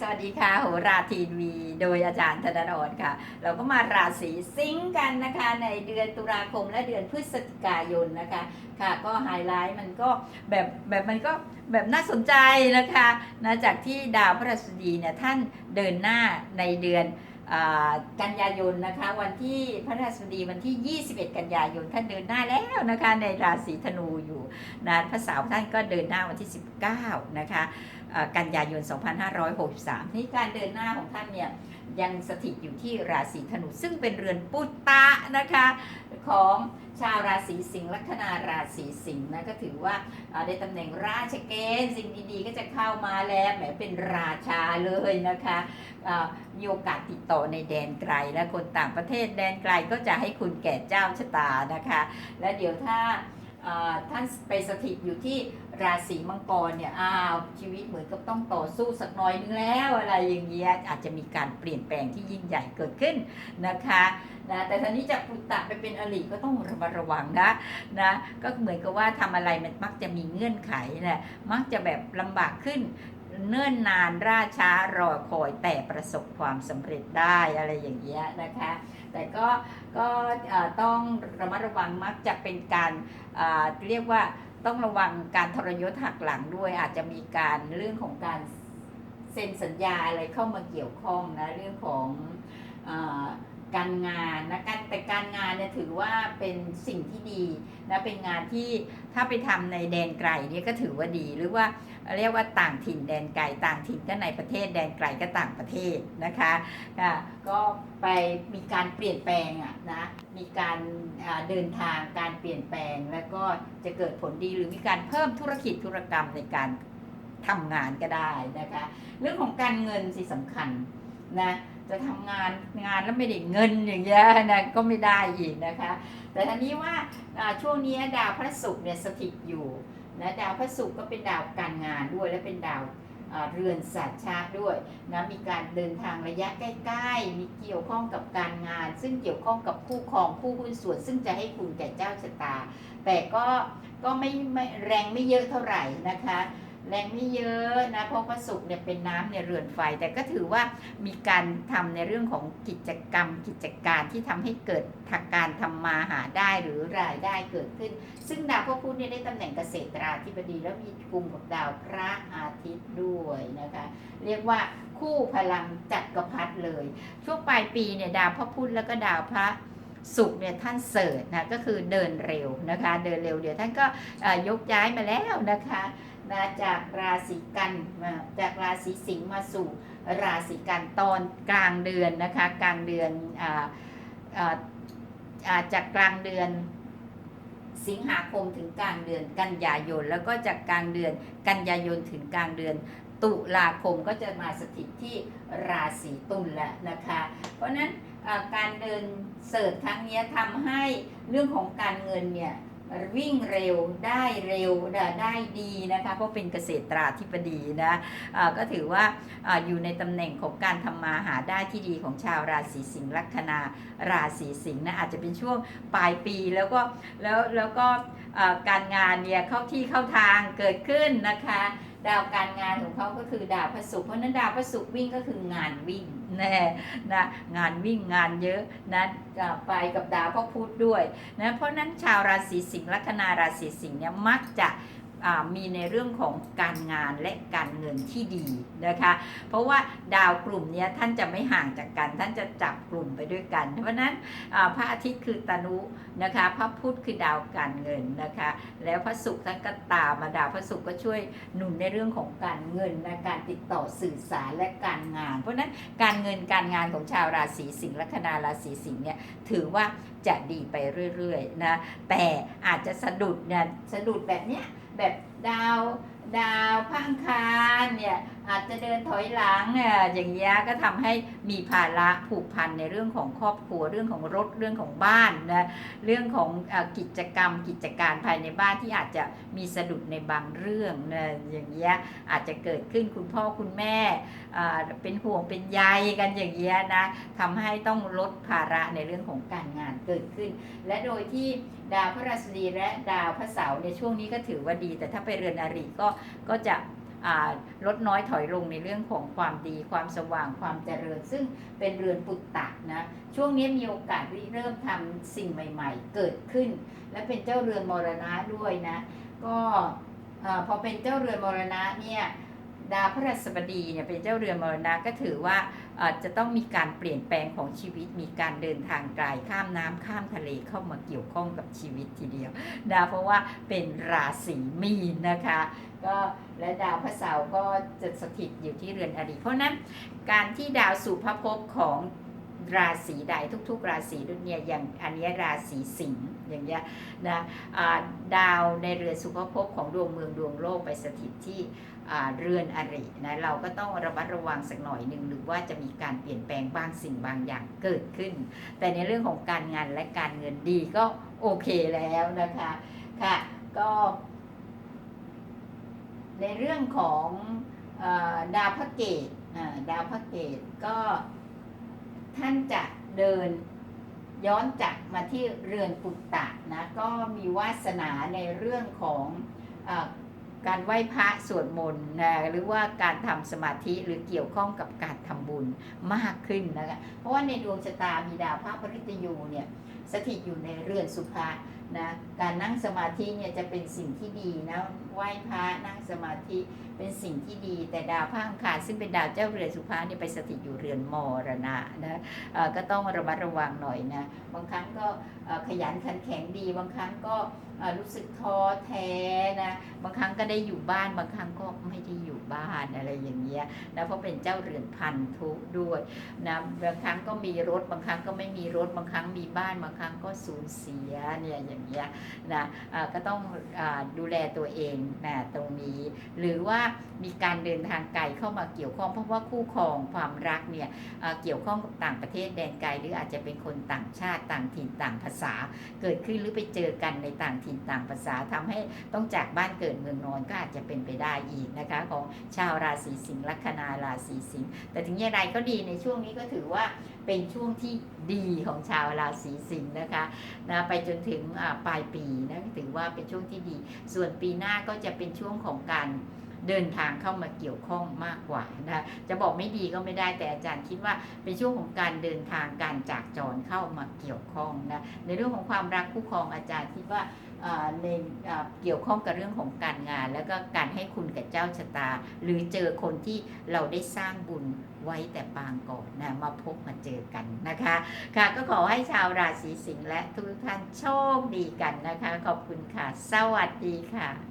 สวัสดีค่ะโหราทีวีโดยอาจารย์ธนดรค่ะ เราก็มาราศีสิงห์กันนะคะในเดือนตุลาคมและเดือนพฤศจิกายนนะคะ ค่ะก็ไฮไลท์มันก็แบบแบบมันก็แบบน่าสนใจนะคะนะจากที่ดาวพฤหัสบดีเนี่ยท่านเดินหน้าในเดือนกันยายนนะคะวันที่พระราชดีวันที่ 21 กันยายนท่านเดินหน้าแล้วนะคะในราศีธนูอยู่นะพระเสาร์ท่านก็เดินหน้าวันที่ 19 นะคะ กันยายน 2563นี่การเดินหน้าของท่านเนี่ยยังสถิตอยู่ที่ราศีธนูซึ่งเป็นเรือนปุตตะนะคะของชาวราศีสิงห์ลัคนาราศีสิงห์นะก็ถือว่าได้ตำแหน่งราชเกณฑ์สิ่งดีๆ ก็จะเข้ามาแล้วแหมเป็นราชาเลยนะคะมีโอกาสติดต่อในแดนไกลและคนต่างประเทศแดนไกลก็จะให้คุณแก่เจ้าชะตานะคะ และเดี๋ยวถ้าท่านไปสถิตอยู่ที่ ราศีมังกรเนี่ยอ้าวชีวิตเหมือนกับต้องต่อสู้สักหน่อยนึงแล้วอะไรอย่างเงี้ยอาจจะมีการเปลี่ยนแปลงที่ยิ่งใหญ่เกิดขึ้นนะคะนะแต่ทีนี้จะปุตตะไปเป็นอริก็ต้องระมัดระวังนะนะก็เหมือนกับว่าทำอะไรมันมักจะมีเงื่อนไขนะมักจะแบบลำบากขึ้นเนิ่นนานราช้ารอคอยแต่ประสบความสำเร็จได้อะไรอย่างเงี้ยนะคะ แต่ก็ก็ต้องระมัดระวังมักจะเป็นการเรียกว่า ต้องระวังการทรยศหักหลังด้วย อาจจะมีการเรื่องของการเซ็นสัญญาอะไรเข้ามาเกี่ยวข้องนะเรื่องของอ การงานนะการแต่การงานเนี่ยถือว่าเป็นสิ่งที่ดีนะเป็นงานที่ถ้าไปทำในแดนไกลเนี่ยก็ถือว่าดีหรือว่าเรียกว่าต่างถิ่นแดนไกลต่างถิ่นก็ในประเทศแดนไกลก็ต่างประเทศนะคะก็ไปมีการเปลี่ยนแปลงอะนะมีการเดินทางการเปลี่ยนแปลงแล้วก็จะเกิดผลดีหรือมีการเพิ่มธุรกิจธุรกรรมในการทำงานก็ได้นะคะ เรื่องของการเงินสิสำคัญนะ จะทำงานงานแล้วไม่ได้เงินอย่างเงี้ยนะก็ไม่ได้อีกนะคะ แต่ทีนี้ว่าช่วงนี้ดาวพระศุกร์เนี่ยสถิตอยู่นะดาวพระศุกร์ก็เป็นดาวการงานด้วยและเป็นดาวเรือนสัตว์ชาติด้วยนะมีการเดินทางระยะใกล้ ๆ มีเกี่ยวข้องกับการงาน ซึ่งเกี่ยวข้องกับคู่ครองคู่หุ้นส่วน ซึ่งจะให้คุณแก่เจ้าชะตา แต่ก็ก็ไม่ไม่แรงไม่เยอะเท่าไหร่นะคะ แรงไม่เยอะนะเพราะพระศุกร์เนี่ยเป็นน้ำในเรือนไฟ แต่ก็ถือว่ามีการทำในเรื่องของกิจกรรม กิจการที่ทำให้เกิดทางการทำมาหาได้หรือรายได้เกิดขึ้น ซึ่งดาวพระพุธเนี่ยได้ตำแหน่งเกษตราธิบดีแล้วมีกลุ่มกับดาวพระอาทิตย์ด้วยนะคะ เรียกว่าคู่พลังจักรพรรดิเลย ช่วงปลายปีเนี่ยดาวพระพุธแล้วก็ดาวพระศุกร์เนี่ยท่านเสิร์ชนะก็คือเดินเร็วนะคะ เดินเร็วเดี๋ยวท่านก็ยกย้ายมาแล้วนะคะ นะจากราศีกันมาจากราศีสิงห์มาสู่ราศีกันตอนกลางเดือนนะคะกลางเดือนออาจากกลางเดือนสิงหาคมถึงกลางเดือนกันยายน แล้วก็จากกลางเดือนกันยายนถึงกลางเดือนตุลาคมก็จะมาสถิตที่ราศีตุลแล้วนะคะ เพราะฉะนั้นการเดินเสิร์ชครั้งนี้ทำให้เรื่องของการเงินเนี่ย วิ่งเร็วได้เร็วได้ได้ดีนะคะเพราะเป็นเกษตราธิบดีนะอ่าก็ถือว่าอาอยู่ในตำแหน่งของการทำมาหาได้ที่ดีของชาวราศีสิงห์ลัคนาราศีสิงห์นะอาจจะเป็นช่วงปลายปีแล้วก็แล้วแล้วก็อ่อการงานเนี่ยเข้าที่เข้าทางเกิดขึ้นนะคะ ดาวการงานของเขาก็คือดาวพระศุกร์เพราะนั้นดาวพระศุกร์วิ่งก็คืองานวิ่งแน่นะงานวิ่งงานเยอะนะจะไปกับดาวพระพุธด้วยนะเพราะนั้นชาวราศีสิงห์ลัคนาราศีสิงห์เนี่ยมักจะ มีในเรื่องของการงานและการเงินที่ดีนะคะ เพราะว่าดาวกลุ่มนี้ท่านจะไม่ห่างจากกัน ท่านจะจับกลุ่มไปด้วยกัน เพราะนั้นพระอาทิตย์คือตนุนะคะ พระพุธคือดาวการเงินนะคะ แล้วพระศุกร์ท่านก็ตามมาดาวพระศุกร์ก็ช่วยหนุนในเรื่องของการเงินนะการติดต่อสื่อสารและการงาน เพราะฉะนั้นการเงินการงานของชาวราศีสิงห์ลัคนาราศีสิงห์เนี่ยถือว่าจะดีไปเรื่อยๆนะแต่อาจจะสะดุดเนี่ยสะดุดแบบเนี้ย แบบดาวดาวพังคารเนี่ยอาจจะเดินถอยหลังเนี่ยอย่างเงี้ยก็ทำให้มีภาระผูกพันในเรื่องของครอบครัวเรื่องของรถเรื่องของบ้านนะเรื่องของอกิจกรรมกิจการภายในบ้านที่อาจจะมีสะดุดในบางเรื่องนะอย่างเงี้ยอาจจะเกิดขึ้นคุณพ่อคุณแม่เป็นห่วงเป็นใยกันอย่างเงี้ยนะทำให้ต้องลดภาระในเรื่องของการงานเกิดขึ้น และโดยที่ ดาวพระราชดีและดาวพระเสาร์ในช่วงนี้ก็ถือว่าดี แต่ถ้าไปเรือนอริก็ก็จะลดน้อยถอยลงในเรื่องของความดีความสว่างความเจริญ ซึ่งเป็นเรือนปุตตะนะช่วงนี้มีโอกาสเริ่มทำสิ่งใหม่ ๆ เกิดขึ้น และเป็นเจ้าเรือนมรณะด้วยนะ ก็อาพอเป็นเจ้าเรือนมรณะเนี่ย ดาวพระราชบดีเนี่ยเป็นเจ้าเรือนมรณะก็ถือว่าจะต้องมีการเปลี่ยนแปลงของชีวิต มีการเดินทางไกลข้ามน้ำข้ามทะเลเข้ามาเกี่ยวข้องกับชีวิตทีเดียวนะเพราะว่าเป็นราศีมีนนะคะก็และดาวพระเสาร์ก็จะสถิตอยู่ที่เรือนอดีเพราะนั้นการที่ดาวสู่พระภพของราศีใดทุก ๆ ราศีด้วยเนี่ยอย่างอันนี้ราศีสิงห์ อย่างเงี้ยนะดาวในเรือนสุภภพของดวงเมืองดวงโลกไปสถิตที่เรือนอรินะเราก็ต้องระมัดระวังสักหน่อยหนึ่งหรือว่าจะมีการเปลี่ยนแปลงบางสิ่งบางอย่างเกิดขึ้น แต่ในเรื่องของการงานและการเงินดีก็โอเคแล้วนะคะค่ะก็ในเรื่องของอดาวพระเกตดาวพระเกตก็ท่านจะเดิน ย้อนจักรมาที่เรือนปุตตะนะก็มีวาสนาในเรื่องของอการไหว้พระสวดมนต์นะหรือว่าการทำสมาธิหรือเกี่ยวข้องกับการทำบุญมากขึ้นนะคะเพราะว่าในดวงชะตามีดาวพระพฤตยูเนี่ยสถิตอยู่ในเรือนสุภานะการนั่งสมาธิเนี่ยจะเป็นสิ่งที่ดีนะ ไหว้พระนั่งสมาธิเป็นสิ่งที่ดี แต่ดาวพระอังคารซึ่งเป็นดาวเจ้าเรือนสุภาเนี่ยไปสถิตอยู่เรือนมรณะนะเอ่อก็ต้องระมัดระวังหน่อยนะบางครั้งก็ขยันขันแข็งดี บางครั้งก็รู้สึกท้อแท้นะบางครั้งก็ได้อยู่บ้านบางครั้งก็ไม่ได้อยู่บ้านอะไรอย่างเงี้ยนะเพราะเป็นเจ้าเรือนพันธุด้วยนะบางครั้งก็มีรถบางครั้งก็ไม่มีรถบางครั้งมีบ้านบางครั้งก็สูญเสียเนี่ยอย่างเงี้ยนะอ่าก็ต้องอดูแลตัวเองตรงนี้ หรือว่ามีการเดินทางไกลเข้ามาเกี่ยวข้องเพราะว่าคู่ครองความรักเนี่ยเกี่ยวข้องกับต่างประเทศแดนไกลหรืออาจจะเป็นคนต่างชาติต่างถิ่นต่างภาษา เกิดขึ้นหรือไปเจอกันในต่างถิ่นต่างภาษาทำให้ต้องจากบ้านเกิดเมืองนอนก็อาจจะเป็นไปได้อีกนะคะ ของชาวราศีสิงห์ลัคนาราศีสิงห์แต่ถึงอย่างไรก็ดีในช่วงนี้ก็ถือว่าเป็นช่วงที่ดีของชาวราศีสิงห์นะคะนะไปจนถึงปลายปีนะถือว่าเป็นช่วงที่ดี ส่วนปีหน้าก็จะเป็นช่วงของการเดินทางเข้ามาเกี่ยวข้องมากกว่านะจะบอกไม่ดีก็ไม่ได้แต่อาจารย์คิดว่าเป็นช่วงของการเดินทางการจากจรเข้ามาเกี่ยวข้องนะในเรื่องของความรักคู่ครองอาจารย์คิดว่าในเกี่ยวข้องกับเรื่องของการงาน แล้วก็การให้คุณกับเจ้าชะตา หรือเจอคนที่เราได้สร้างบุญไว้แต่ปางก่อนนะมาพบมาเจอกันนะคะ ค่ะก็ขอให้ชาวราศีสิงห์และทุกท่านโชคดีกันนะคะ ขอบคุณค่ะ สวัสดีค่ะ